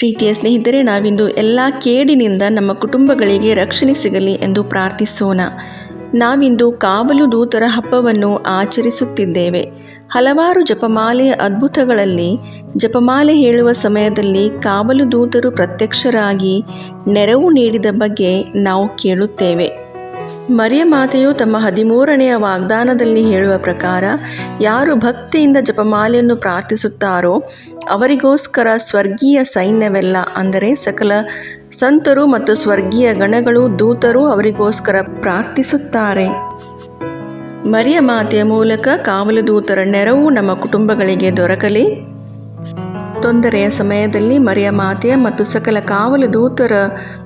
ಪ್ರೀತಿಯ ಸ್ನೇಹಿತರೆ, ನಾವಿಂದು ಎಲ್ಲ ಕೇಡಿನಿಂದ ನಮ್ಮ ಕುಟುಂಬಗಳಿಗೆ ರಕ್ಷಣೆ ಸಿಗಲಿ ಎಂದು ಪ್ರಾರ್ಥಿಸೋಣ. ನಾವಿಂದು ಕಾವಲು ದೂತರ ಹಬ್ಬವನ್ನು ಆಚರಿಸುತ್ತಿದ್ದೇವೆ. ಹಲವಾರು ಜಪಮಾಲೆಯ ಅದ್ಭುತಗಳಲ್ಲಿ, ಜಪಮಾಲೆ ಹೇಳುವ ಸಮಯದಲ್ಲಿ ಕಾವಲು ದೂತರು ಪ್ರತ್ಯಕ್ಷರಾಗಿ ನೆರವು ನೀಡಿದ ಬಗ್ಗೆ ನಾವು ಕೇಳುತ್ತೇವೆ. ಮರಿಯ ಮಾತೆಯು ತಮ್ಮ ಹದಿಮೂರನೆಯ ವಾಗ್ದಾನದಲ್ಲಿ ಹೇಳುವ ಪ್ರಕಾರ, ಯಾರು ಭಕ್ತಿಯಿಂದ ಜಪಮಾಲೆಯನ್ನು ಪ್ರಾರ್ಥಿಸುತ್ತಾರೋ, ಅವರಿಗೋಸ್ಕರ ಸ್ವರ್ಗೀಯ ಸೈನ್ಯವೆಲ್ಲ, ಅಂದರೆ ಸಕಲ ಸಂತರು ಮತ್ತು ಸ್ವರ್ಗೀಯ ಗಣಗಳು, ದೂತರು ಅವರಿಗೋಸ್ಕರ ಪ್ರಾರ್ಥಿಸುತ್ತಾರೆ. ಮರಿಯ ಮಾತೆಯ ಮೂಲಕ ಕಾವಲು ದೂತರ ನೆರವು ನಮ್ಮ ಕುಟುಂಬಗಳಿಗೆ ದೊರಕಲಿ. ತೊಂದರೆಯ ಸಮಯದಲ್ಲಿ ಮರೆಯ ಮಾತೆಯ ಮತ್ತು ಸಕಲ ಕಾವಲು ದೂತರ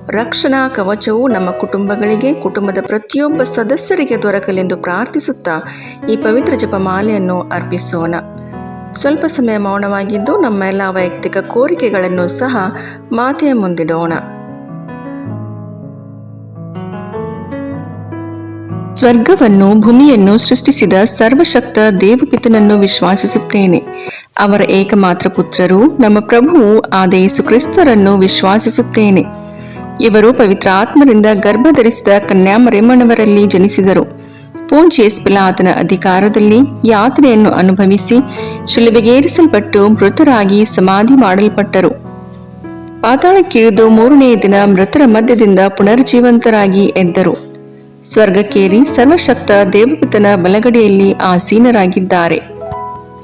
ರಕ್ಷಣಾ ಕವಚವು ನಮ್ಮ ಕುಟುಂಬಗಳಿಗೆ, ಕುಟುಂಬದ ಪ್ರತಿಯೊಬ್ಬ ಸದಸ್ಯರಿಗೆ ದೊರಕಲೆಂದು ಪ್ರಾರ್ಥಿಸುತ್ತಾ ಈ ಪವಿತ್ರ ಜಪಮಾಲೆಯನ್ನು ಅರ್ಪಿಸೋಣ. ಸ್ವಲ್ಪ ಸಮಯ ಮೌನವಾಗಿದ್ದು ನಮ್ಮ ಎಲ್ಲ ವೈಯಕ್ತಿಕ ಕೋರಿಕೆಗಳನ್ನು ಸಹ ಮಾತೆಯ ಮುಂದಿಡೋಣ. ಸ್ವರ್ಗವನ್ನು, ಭೂಮಿಯನ್ನು ಸೃಷ್ಟಿಸಿದ ಸರ್ವಶಕ್ತ ದೇವಪಿತನನ್ನು ವಿಶ್ವಾಸಿಸುತ್ತೇನೆ. ಅವರ ಏಕಮಾತ್ರ ಪುತ್ರರು ನಮ್ಮ ಪ್ರಭು ಆದ ಯೇಸು ಕ್ರಿಸ್ತರನ್ನು ವಿಶ್ವಾಸಿಸುತ್ತೇನೆ. ಇವರು ಪವಿತ್ರ ಆತ್ಮರಿಂದ ಗರ್ಭಧರಿಸಿದ ಕನ್ಯಾಮರೆಮ್ಮನವರಲ್ಲಿ ಜನಿಸಿದರು. ಪೂಂಚೇಸ್ ಪಿಲಾತನ ಅಧಿಕಾರದಲ್ಲಿ ಯಾತನೆಯನ್ನು ಅನುಭವಿಸಿ ಶಿಲುಬೆಗೇರಿಸಲ್ಪಟ್ಟು ಮೃತರಾಗಿ ಸಮಾಧಿ ಮಾಡಲ್ಪಟ್ಟರು. ಪಾತಾಳಕ್ಕಿಳಿದು ಮೂರನೆಯ ದಿನ ಮೃತರ ಮಧ್ಯದಿಂದ ಪುನರ್ಜೀವಂತರಾಗಿ ಎದ್ದರು. ಸ್ವರ್ಗಕ್ಕೇರಿ ಸರ್ವಶಕ್ತ ದೇವಪುತನ ಬಲಗಡೆಯಲ್ಲಿ ಆಸೀನರಾಗಿದ್ದಾರೆ.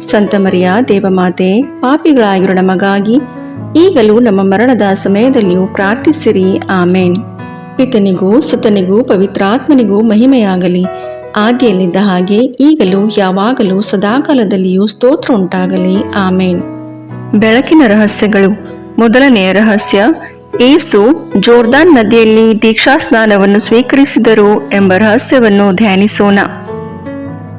ಸಂತ ಮರಿಯ, ದೇವಮಾತೆ, ಪಾಪಿಗಳಾಗಿರೋ ನಮಗಾಗಿ ಈಗಲೂ ನಮ್ಮ ಮರಣದ ಸಮಯದಲ್ಲಿಯೂ ಪ್ರಾರ್ಥಿಸಿರಿ. ಆಮೇನ್. ಪಿತನಿಗೂ, ಸುತನಿಗೂ, ಪವಿತ್ರಾತ್ಮನಿಗೂ ಮಹಿಮೆಯಾಗಲಿ. ಆದಿಯಲ್ಲಿದ್ದ ಹಾಗೆ ಈಗಲೂ, ಯಾವಾಗಲೂ, ಸದಾಕಾಲದಲ್ಲಿಯೂ ಸ್ತೋತ್ರ ಉಂಟಾಗಲಿ. ಆಮೇನ್. ಬೆಳಕಿನ ರಹಸ್ಯಗಳು. ಮೊದಲನೆಯ ರಹಸ್ಯ, ಏಸು ಜೋರ್ದಾನ್ ನದಿಯಲ್ಲಿ ದೀಕ್ಷಾ ಸ್ನಾನವನ್ನು ಸ್ವೀಕರಿಸಿದರು ಎಂಬ ರಹಸ್ಯವನ್ನು ಧ್ಯಾನಿಸೋಣ.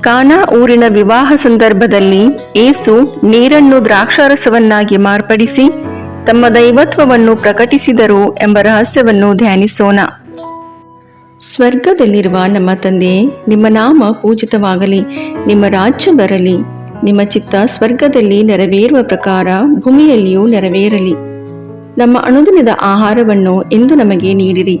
ಕಾನಾ ಊರಿನ ವಿವಾಹ ಸಂದರ್ಭದಲ್ಲಿ ಏಸು ನೀರನ್ನು ದ್ರಾಕ್ಷಾರಸವನ್ನಾಗಿ ಮಾರ್ಪಡಿಸಿ ತಮ್ಮ ದೈವತ್ವವನ್ನು ಪ್ರಕಟಿಸಿದರು ಎಂಬ ರಹಸ್ಯವನ್ನು ಧ್ಯಾನಿಸೋಣ. ಸ್ವರ್ಗದಲ್ಲಿರುವ ನಮ್ಮ ತಂದೆ, ನಿಮ್ಮ ನಾಮ ಪೂಜಿತವಾಗಲಿ, ನಿಮ್ಮ ರಾಜ್ಯ ಬರಲಿ, ನಿಮ್ಮ ಚಿತ್ತ ಸ್ವರ್ಗದಲ್ಲಿ ನೆರವೇರುವ ಪ್ರಕಾರ ಭೂಮಿಯಲ್ಲಿಯೂ ನೆರವೇರಲಿ. ನಮ್ಮ ಅನುದಿನದ ಆಹಾರವನ್ನು ಎಂದು ನಮಗೆ ನೀಡಿರಿ.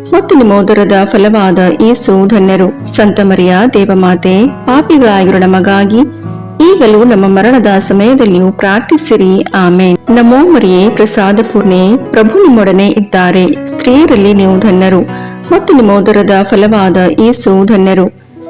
ಮತ್ತು ನಿಮೋದರದ ಫಲವಾದ ಏಸು ಧನ್ಯರು. ಸಂತ ಮರಿಯ ದೇವಮಾತೆ, ಪಾಪಿಗಳಾಗಿರು ನಮಗಾಗಿ ಈಗಲೂ ನಮ್ಮ ಮರಣದ ಸಮಯದಲ್ಲಿಯೂ ಪ್ರಾರ್ಥಿಸಿರಿ. ಆಮೆ ನಮೋ ಮರಿಯೇ ಪ್ರಸಾದ ಪೂರ್ಣೆ ಪ್ರಭು ನಿಮ್ಮೊಡನೆ ಇದ್ದಾರೆ. ಸ್ತ್ರೀಯರಲ್ಲಿ ನೀವು ಧನ್ಯರು ಮತ್ತು ನಿಮೋದರದ ಫಲವಾದ ಏಸು ಧನ್ಯರು.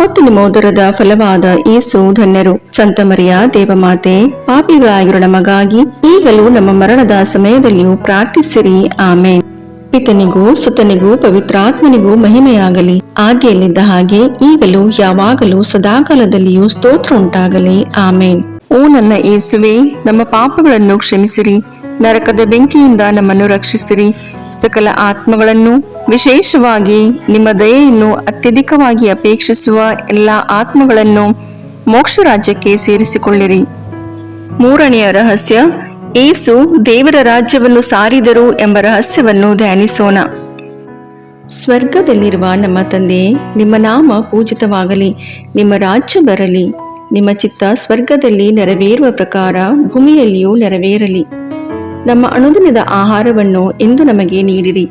ಮತ್ತು ನಿಮ್ಮ ಉದರದ ಫಲವಾದ ಏಸು ಧನ್ಯರು. ಸಂತ ಮರಿಯ ದೇವಮಾತೆ, ಪಾಪಿಗಳಾಗಿರುವ ನಮಗಾಗಿ ಈಗಲೂ ನಮ್ಮ ಮರಣದ ಸಮಯದಲ್ಲಿಯೂ ಪ್ರಾರ್ಥಿಸಿರಿ. ಆಮೇನ್. ಪಿತನಿಗೂ ಸುತನಿಗೂ ಪವಿತ್ರಾತ್ಮನಿಗೂ ಮಹಿಮೆಯಾಗಲಿ. ಆದಿಯಲ್ಲಿದ್ದ ಹಾಗೆ ಈಗಲೂ ಯಾವಾಗಲೂ ಸದಾಕಾಲದಲ್ಲಿಯೂ ಸ್ತೋತ್ರ ಉಂಟಾಗಲಿ. ಆಮೇನ್. ಓ ನನ್ನ ಏಸುವೆ ನಮ್ಮ ಪಾಪಗಳನ್ನು ಕ್ಷಮಿಸಿರಿ. ನರಕದ ಬೆಂಕಿಯಿಂದ ನಮ್ಮನ್ನು ರಕ್ಷಿಸಿರಿ. ಸಕಲ ಆತ್ಮಗಳನ್ನು ವಿಶೇಷವಾಗಿ ನಿಮ್ಮ ದಯೆಯನ್ನು ಅತ್ಯಧಿಕವಾಗಿ ಅಪೇಕ್ಷಿಸುವ ಎಲ್ಲ ಆತ್ಮಗಳನ್ನು ಮೋಕ್ಷ ರಾಜ್ಯಕ್ಕೆ ಸೇರಿಸಿಕೊಳ್ಳಿರಿ. ಮೂರನೆಯ ರಹಸ್ಯ, ಏಸು ದೇವರ ರಾಜ್ಯವನ್ನು ಸಾರಿದರು ಎಂಬ ರಹಸ್ಯವನ್ನು ಧ್ಯಾನಿಸೋಣ. ಸ್ವರ್ಗದಲ್ಲಿರುವ ನಮ್ಮ ತಂದೆ, ನಿಮ್ಮ ನಾಮ ಪೂಜಿತವಾಗಲಿ, ನಿಮ್ಮ ರಾಜ್ಯ ಬರಲಿ, ನಿಮ್ಮ ಚಿತ್ತ ಸ್ವರ್ಗದಲ್ಲಿ ನೆರವೇರುವ ಪ್ರಕಾರ ಭೂಮಿಯಲ್ಲಿಯೂ ನೆರವೇರಲಿ. ನಮ್ಮ ಅನುದಿನದ ಆಹಾರವನ್ನು ಇಂದು ನಮಗೆ ನೀಡಿರಿ.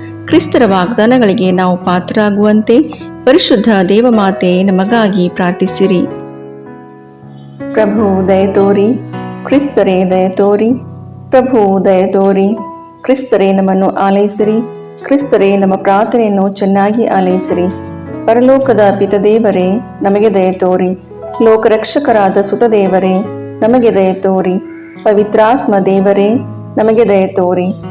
ಕ್ರಿಸ್ತರ ವಾಗ್ದಾನಗಳಿಗೆ ನಾವು ಪಾತ್ರರಾಗುವಂತೆ ಪರಿಶುದ್ಧ ದೇವಮಾತೆ ನಮಗಾಗಿ ಪ್ರಾರ್ಥಿಸಿರಿ. ಪ್ರಭು, ದಯ ತೋರಿ, ಕ್ರಿಸ್ತರೇ ದಯ ತೋರಿ, ಪ್ರಭು, ದಯ ತೋರಿ, ಕ್ರಿಸ್ತರೇ ನಮ್ಮನ್ನು ಆಲೈಸಿರಿ, ಕ್ರಿಸ್ತರೇ ನಮ್ಮ ಪ್ರಾರ್ಥನೆಯನ್ನು ಚೆನ್ನಾಗಿ ಆಲೈಸಿರಿ. ಪರಲೋಕದ ಪಿತದೇವರೇ, ನಮಗೆ ದಯ ತೋರಿ. ಲೋಕರಕ್ಷಕರಾದ ಸುತದೇವರೇ, ನಮಗೆ ದಯ ತೋರಿ. ಪವಿತ್ರಾತ್ಮ ದೇವರೇ, ನಮಗೆ ದಯ ತೋರಿ.